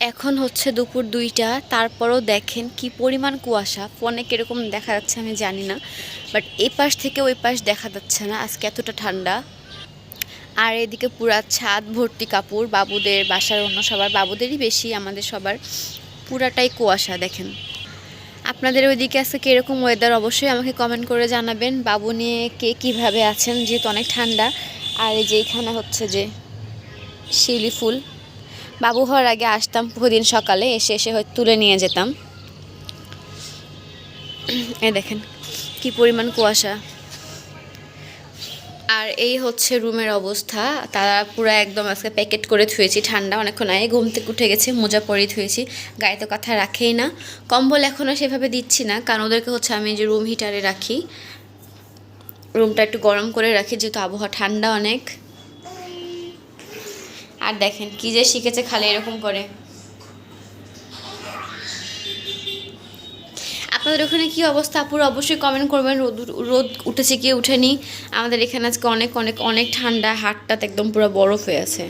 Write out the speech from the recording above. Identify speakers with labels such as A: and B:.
A: এখন হচ্ছে দুপুর দুইটা, তারপরও দেখেন কি পরিমাণ কুয়াশা। ফোনে কীরকম দেখা যাচ্ছে আমি জানি না বাট এই পাশ থেকে ওই পাশ দেখা যাচ্ছে না, আজকে এতটা ঠান্ডা। আর এদিকে পুরা ছাদ ভর্তি কাপড়, বাবুদের বাসার অন্য সবার, বাবুদেরই বেশি, আমাদের সবার। পুরাটাই কুয়াশা, দেখেন। আপনাদের ওইদিকে আজকে কীরকম ওয়েদার অবশ্যই আমাকে কমেন্ট করে জানাবেন। বাবু নিয়ে কে কীভাবে আছেন? যেহেতু অনেক ঠান্ডা। আর এই যে এইখানে হচ্ছে যে শিউলি ফুল। বাবু হওয়ার আগে আসতাম প্রতিদিন সকালে এসে এসে হয়তো তুলে নিয়ে যেতাম। এ দেখেন, কি পরিমাণ কুয়াশা। আর এই হচ্ছে রুমের অবস্থা। তারা পুরো একদম আজকে প্যাকেট করে থুয়েছি ঠান্ডা অনেকক্ষণ আগে ঘুম থেকে উঠে গেছে, মোজা পরে থুয়েছি গায়ে তো কথা রাখেই না। কম্বল এখনও সেভাবে দিচ্ছি না, কারণ ওদেরকে হচ্ছে আমি যে রুম হিটারে রাখি রুমটা একটু গরম করে রাখি, যেহেতু আবহাওয়া ঠান্ডা অনেক। আর দেখেন, কি যে শিখেছে খালি এরকম করে। আপনাদের ওখানে কি অবস্থা? আপুর অবশ্যই কমেন্ট করবেন। রোদ রোদ উঠেছে কি উঠেনি? আমাদের এখানে আজকে অনেক অনেক অনেক ঠান্ডা, হাটটাতে একদম পুরো বরফ হয়ে আছে।